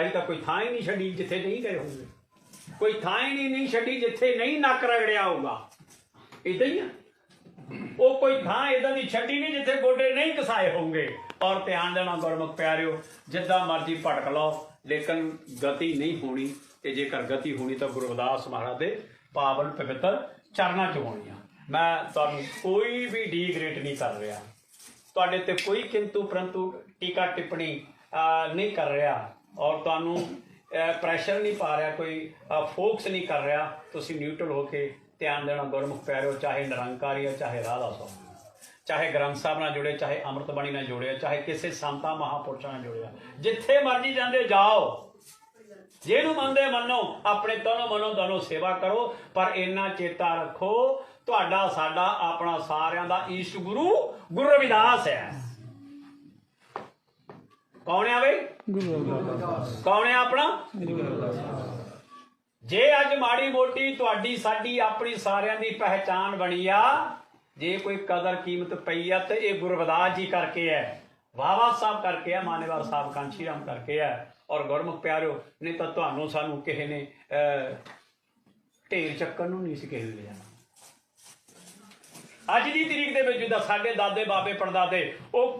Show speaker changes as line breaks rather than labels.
ਅੱਜ ਤਾਂ ਕੋਈ ਥਾਂ ਹੀ ਨਹੀਂ ਛੱਡੀ ਜਿੱਥੇ ਨਹੀਂ ਗਏ ਹੋਣਗੇ। ਕੋਈ ਥਾਂ ਹੀ ਨਹੀਂ ਛੱਡੀ ਜਿੱਥੇ ਨਹੀਂ ਨੱਕ ਰਗੜਿਆ ਹੋਊਗਾ। ਇਦਾਂ ਹੀ ਆ। ਉਹ ਕੋਈ ਥਾਂ ਇਦਾਂ ਦੀ ਛੱਡੀ ਨਹੀਂ ਜਿੱਥੇ ਗੋਡੇ ਨਹੀਂ ਕਸਾਏ ਹੋਣਗੇ ਔਰ ਧਿਆਨ ਦੇਣਾ ਗੁਰਮੁਖ ਪਿਆਰਿਓ, ਜਿੱਦਾਂ ਮਰਜ਼ੀ ਭਟਕ ਲਓ, ਲੇਕਿਨ ਗਤੀ ਨਹੀਂ ਹੋਣੀ ਤੇ ਜੇਕਰ ਗਤੀ ਹੋਣੀ ਤਾਂ ਗੁਰੂ ਰਵਿਦਾਸ ਮਹਾਰਾਜ ਦੇ ਪਾਵਨ ਪਵਿੱਤਰ ਚਰਨਾਂ 'ਚ ਹੋਣੀ ਆ। ਮੈਂ ਤੁਹਾਨੂੰ ਕੋਈ ਵੀ ਡੀਗ੍ਰੇਡ ਨਹੀਂ ਕਰ ਰਿਹਾ। ਤੁਹਾਡੇ ਤੇ ਕੋਈ ਕਿੰਤੂ ਪਰੰਤੂ ਟੀਕਾ ਟਿੱਪਣੀ ਨਹੀਂ ਕਰ ਰਿਹਾ। ਔਰ ਤੁਹਾਨੂੰ ਪ੍ਰੈਸ਼ਰ ਨਹੀਂ ਪਾ ਰਿਹਾ ਕੋਈ ਫੋਕਸ ਨਹੀਂ ਕਰ ਰਿਹਾ, ਤੁਸੀਂ ਨਿਊਟਰਲ ਹੋ ਕੇ ਧਿਆਨ ਦੇਣਾ ਗੁਰਮੁਖ ਪਿਆਰਿਓ, ਚਾਹੇ ਨਿਰੰਕਾਰੀ ਹੈ ਚਾਹੇ ਰਾਧਾ ਸਵਾਮੀ ਚਾਹੇ ਗ੍ਰੰਥ ਸਾਹਿਬ ਨਾਲ ਜੁੜੇ, ਚਾਹੇ ਅੰਮ੍ਰਿਤ ਬਾਣੀ ਨਾਲ ਜੁੜਿਆ ਚਾਹੇ ਕਿਸੇ ਸੰਤਾਂ, ਮਹਾਪੁਰਸ਼ਾਂ ਨਾਲ ਜੁੜਿਆ ਜਿੱਥੇ ਮਰਜ਼ੀ ਜਾਂਦੇ ਜਾਓ। ਜਿਹਨੂੰ ਮੰਨਦੇ ਮੰਨੋ, ਆਪਣੇ ਤਨੋਂ ਮਨੋਂ ਦੋਨੋਂ ਸੇਵਾ ਕਰੋ, ਪਰ ਇੰਨਾ ਚੇਤਾ ਰੱਖੋ, ਤੁਹਾਡਾ, ਸਾਡਾ, ਆਪਣਾ ਸਾਰਿਆਂ ਦਾ ਈਸ਼ ਗੁਰੂ ਗੁਰੂ ਰਵਿਦਾਸ ਹੈ। ਕੌਣ ਹੈ ਬਈ? ਕੌਣ ਹੈ ਆਪਣਾ? ਜੇ ਅੱਜ ਮਾੜੀ ਮੋਟੀ ਤੁਹਾਡੀ ਸਾਡੀ ਆਪਣੀ ਸਾਰਿਆਂ ਦੀ ਪਹਿਚਾਨ ਬਣੀ ਆ ਜੇ ਕੋਈ ਕਦਰ ਕੀਮਤ ਪਈ ਆ ਤੇ ਇਹ ਗੁਰੂ ਰਵਿਦਾਸ ਜੀ ਕਰਕੇ ਹੈ ਵਾਵਾ ਸਾਹਿਬ ਕਰਕੇ ਆ ਮਾਨੇਵਾਲ ਸਾਹਿਬ ਕਾਂਚੀ ਰਾਮ ਕਰਕੇ ਹੈ ਔਰ ਗੁਰਮੁਖ ਪਿਆਰਿਓ ਨਹੀਂ ਤਾਂ ਤੁਹਾਨੂੰ ਸਾਨੂੰ ਕਿਸੇ ਨੇ ਢੇਰ ਚੱਕਣ ਨੂੰ ਨਹੀਂ ਸੀ ਕਿਸੇ ਨੇ ਲਿਆ ਅੱਜ ਦੀ ਤਰੀਕ ਦੇ ਵਿੱਚ ਜਿੱਦਾਂ ਸਾਡੇ ਦਾਦੇ ਬਾਬੇ ਪੜਦਾਦੇ ਉਹ